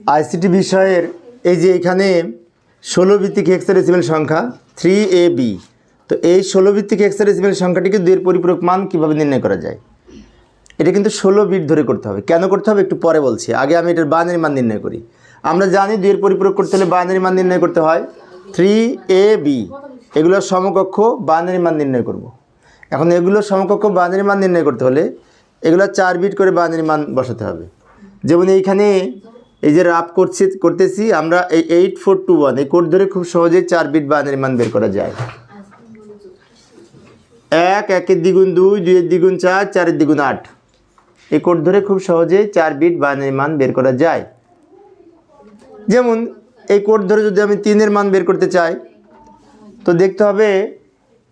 ICT বিষয়ের এই যে এখানে ষোলো ভিত্তিক হেক্সাডেসিমেল সংখ্যা থ্রি এ বি তো এই ষোলো ভিত্তিক হেক্সাডেসিমেল সংখ্যাটিকে দুইয়ের পরিপূরক মান কীভাবে নির্ণয় করা যায়? এটা কিন্তু ষোলো বিট ধরে করতে হবে। কেন করতে হবে? একটু পরে বলছি। আগে আমি এটার বাইনারি মান নির্ণয় করি। আমরা জানি দুইয়ের পরিপূরক করতে হলে বাইনারি মান নির্ণয় করতে হয়। থ্রি এ বি এগুলোর সমকক্ষ বাইনারি মান নির্ণয় করব। এখন এগুলোর সমকক্ষ বাইনারি মান নির্ণয় করতে হলে এগুলো চার বিট করে বাইনারি মান বসাতে হবে। যেমন এইখানে এই যে রাপ করছি, করতেছি, আমরা এই এইট ফোর টু ওয়ান এই কোড ধরে খুব সহজেই চার বিট বাইনারি মান বের করা যায়। এক, একের দ্বিগুণ দুই, দুইয়ের দ্বিগুণ চার, চারের দ্বিগুণ আট। এই কোড ধরে খুব সহজেই চার বিট বাইনারি মান বের করা যায়। যেমন এই কোড ধরে যদি আমি তিনের মান বের করতে চাই, তো দেখতে হবে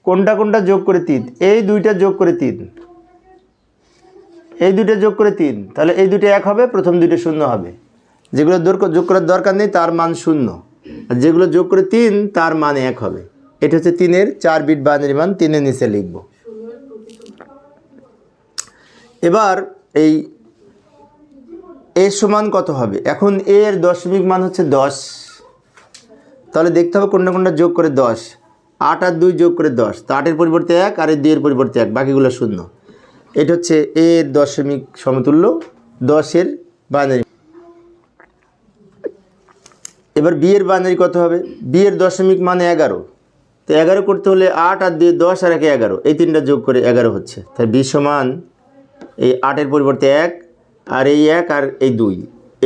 কোনটা কোনটা যোগ করে তিন। এই দুইটা যোগ করে তিন। এই দুইটা যোগ করে তিন। তাহলে এই দুইটা এক হবে, প্রথম দুইটা শূন্য হবে। যেগুলো যোগ করার দরকার নেই, তার মান শূন্য। আর যেগুলো যোগ করে তিন, তার মান এক হবে। এটা হচ্ছে তিনের চার বিট বাইনারি মান, তিনের নিচে লিখব। এবার এই এর সমান কত হবে? এখন এ এর দশমিক মান হচ্ছে দশ। তাহলে দেখতে হবে কোনটা কোনটা যোগ করে দশ। আট আর দুই যোগ করে দশ। তো আটের পরিবর্তে এক আর এই দুইয়ের পরিবর্তে এক, বাকিগুলো শূন্য। এটা হচ্ছে এ এর দশমিক সমতুল্য দশের বাইনারি এবার বিয়ের বাইনারি কত হবে? বিয়ের দশমিক মানে এগারো। তো এগারো করতে হলে আট আর দিয়ে দশ আর একে এগারো। এই তিনটা যোগ করে এগারো হচ্ছে। তাই বি সমান এই আটের পরিবর্তে এক আর এই এক আর এই দুই।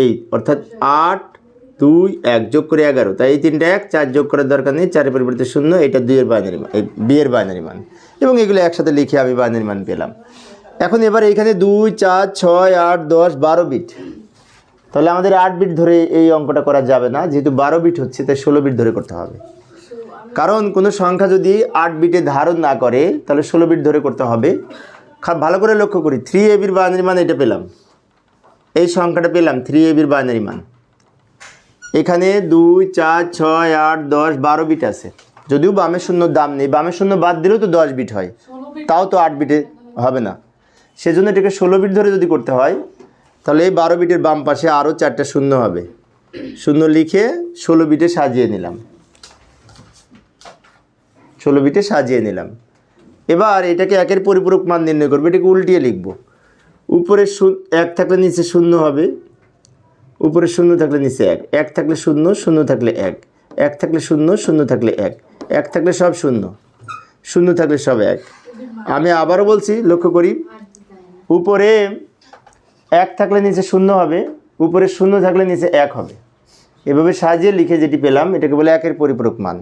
এই অর্থাৎ আট, দুই, এক যোগ করে এগারো। তাই এই তিনটা এক, চার যোগ করার দরকার নেই। চারের পরিবর্তে শূন্য, এটা দুইয়ের বাইনারি মান, এই বিয়ের বাইনারি মান। এবং এগুলো একসাথে লিখে আমি বাইনারি মান পেলাম। এখন এবার এইখানে দুই, চার, ছয়, আট, দশ, বারো বিট। তাহলে আমাদের আট বিট ধরে এই অঙ্কটা করা যাবে না যেহেতু বারো বিট হচ্ছে তাই ষোলো বিট ধরে করতে হবে। কারণ কোনো সংখ্যা যদি আট বিটে ধারণ না করে তাহলে ষোলো বিট ধরে করতে হবে। খা- ভালো করে লক্ষ্য করি থ্রি এবির বাইনারি মান এটা পেলাম। এই সংখ্যাটা পেলাম থ্রি এবির বাইনারি মান। এখানে দুই চার ছয় আট দশ বারো বিট আছে। যদিও বামের শূন্য দাম নেই বামের শূন্য বাদ দিলেও তো দশ বিট হয়। তাও তো আট বিটে হবে না। সেজন্য এটাকে ষোলো বিট ধরে যদি করতে হয় তাহলে এই বারো বিটের বাম পাশে আরও চারটা শূন্য হবে। শূন্য লিখে ষোলো বিটে সাজিয়ে নিলাম। ষোলো বিটে সাজিয়ে নিলাম। এবার এটাকে একের পরিপূরক মান নির্ণয় করব, এটাকে উল্টিয়ে লিখব। উপরে এক থাকলে নিচে শূন্য হবে উপরে শূন্য থাকলে নিচে এক। এক থাকলে শূন্য শূন্য থাকলে এক। এক থাকলে শূন্য শূন্য থাকলে এক। এক থাকলে সব শূন্য শূন্য থাকলে সব এক। আমি আবারও বলছি, লক্ষ্য করি। উপরে এক থাকলে নিচে শূন্য হবে উপরে শূন্য থাকলে নিচে এক হবে। এভাবে সাজিয়ে লিখে যেটি পেলাম এটাকে বলে একের পরিপূরক মান।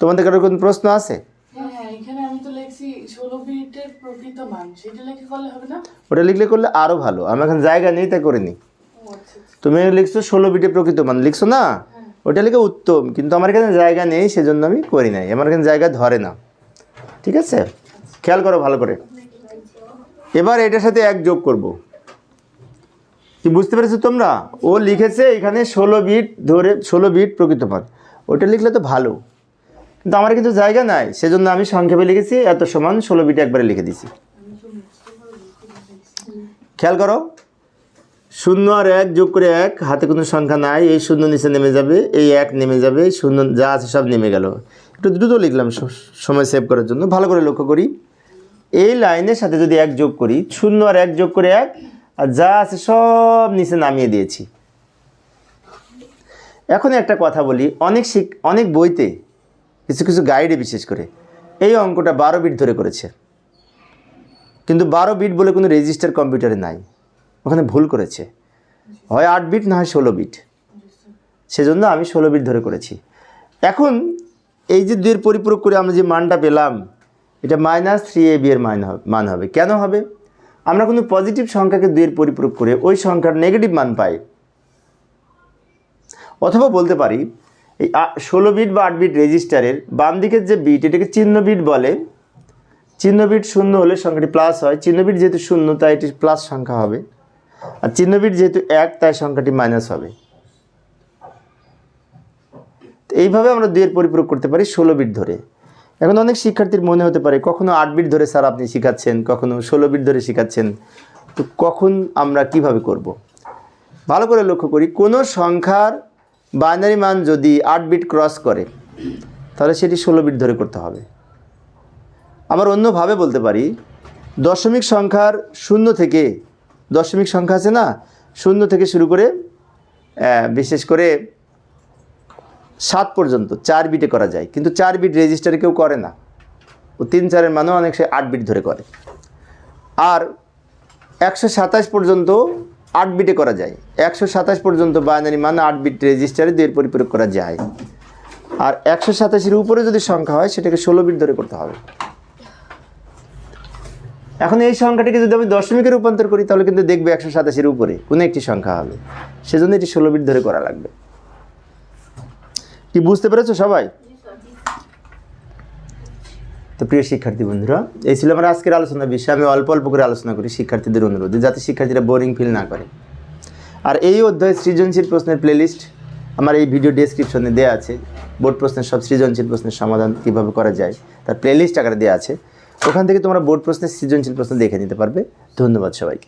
তোমাদের কারোর কোনো প্রশ্ন আছে? হ্যাঁ হ্যাঁ তো ওটা লিখলে করলে আরও ভালো। আমার এখন জায়গা নেই তাই করে নি ও আচ্ছা আচ্ছা। তুমি লিখছো ষোলো বিটে প্রকৃত মান। লিখছো না? ওটা লিখে উত্তম কিন্তু আমার এখানে জায়গা নেই সেজন্য আমি করি নাই। আমার এখানে জায়গা ধরে না। ঠিক আছে? খেয়াল করো ভালো করে। এবার এটার সাথে এক যোগ করব। কি বুঝতে পেরেছ তোমরা? ও লিখেছে এখানে ষোলো বিট ধরে, ষোলো বিট প্রকৃত মান ওটা লিখলে তো ভালো। কিন্তু আমার কিন্তু জায়গা নাই, সেজন্য আমি সংক্ষেপে লিখেছি, এত সমান ষোলো বিট একবারে লিখে দিছি খেয়াল করো, শূন্য আর এক যোগ করে এক, হাতে কোনো সংখ্যা নাই, এই শূন্য নিচে নেমে যাবে, এই এক নেমে যাবে, শূন্য যা আছে সব নেমে গেল। একটু দ্রুত লিখলাম সময় সেভ করার জন্য, ভালো করে লক্ষ্য করি। এই লাইনের সাথে যদি এক যোগ করি, শূন্য আর এক যোগ করে এক আর যা আছে সব নিচে নামিয়ে দিয়েছি। এখন একটা কথা বলি, অনেক শিক অনেক বইতে কিছু কিছু গাইডে বিশেষ করে এই অঙ্কটা বারো বিট ধরে করেছে। কিন্তু বারো বিট বলে কোনো রেজিস্টার কম্পিউটারে নাই, ওখানে ভুল করেছে। হয় আট বিট না হয় ষোলো বিট সেজন্য আমি ষোলো বিট ধরে করেছি। এখন এই যে দুইয়ের পরিপূরক করে আমরা যে মানটা পেলাম, এটা মাইনাস থ্রি এ বি এর মান হবে মান হবে। কেন হবে? আমরা কোনো পজিটিভ সংখ্যাকে দুইয়ের পরিপূরক করে ওই সংখ্যার নেগেটিভ মান পাই। অথবা বলতে পারি, এই ষোলো বিট বা আট বিট রেজিস্টারের বাম দিকের যে বিট এটাকে চিহ্ন বিট বলে। চিহ্ন বিট শূন্য হলে সংখ্যাটি প্লাস হয়। চিহ্ন বিট যেহেতু শূন্য, তাই এটি প্লাস সংখ্যা হবে। আর চিহ্ন বিট যেহেতু এক, তাই সংখ্যাটি মাইনাস হবে। এইভাবে আমরা দুইয়ের পরিপূরক করতে পারি ষোলো বিট ধরে। এখন অনেক শিক্ষার্থীর মনে হতে পারে, কখনো আট বিট ধরে স্যার আপনি শেখাচ্ছেন, কখনো ষোলো বিট ধরে শেখাচ্ছেন তো কখন আমরা কীভাবে করব। ভালো করে লক্ষ্য করি, কোনো সংখ্যার বাইনারি মান যদি আট বিট ক্রস করে, তাহলে সেটি ষোলো বিট ধরে করতে হবে আবার অন্যভাবে বলতে পারি, দশমিক সংখ্যার শূন্য থেকে, দশমিক সংখ্যা আছে না, শূন্য থেকে শুরু করে বিশেষ করে সাত পর্যন্ত, চার বিটে করা যায়। কিন্তু চার বিট রেজিস্টারে কেউ করে না। ও তিন চারের মানেও অনেক সে আট বিট ধরে করে। আর একশো সাতাশ পর্যন্ত আট বিটে করা যায়। একশো সাতাশ পর্যন্ত বাইনারি মান আট বিট রেজিস্টারে দুইয়ের পরিপূরক করা যায়। আর একশো সাতাশের উপরে যদি সংখ্যা হয়, সেটাকে ষোলো বিট ধরে করতে হবে। এখন এই সংখ্যাটিকে যদি আমি দশমিকে রূপান্তর করি, তাহলে কিন্তু দেখবে একশো সাতাশের উপরে কোনো একটি সংখ্যা হবে। সেজন্য এটি ষোলো বিট ধরে করা লাগবে। কি বুঝতে পেরেছ সবাই? তো প্রিয় শিক্ষার্থী বন্ধুরা, এই ছিল আমার আজকের আলোচনার বিষয়। আমি অল্প অল্প করে আলোচনা করি শিক্ষার্থীদের অনুরোধে, যাতে শিক্ষার্থীরা বোরিং ফিল না করে। আর এই অধ্যায় সৃজনশীল প্রশ্নের প্লেলিস্ট আমার এই ভিডিও ডেসক্রিপশনে দেওয়া আছে। বোর্ড প্রশ্নের, সব সৃজনশীল প্রশ্নের সমাধান কীভাবে করা যায়, তার প্লেলিস্ট আকারে দেওয়া আছে। ওখান থেকে তোমরা বোর্ড প্রশ্নের সৃজনশীল প্রশ্ন দেখে নিতে পারবে। ধন্যবাদ সবাইকে।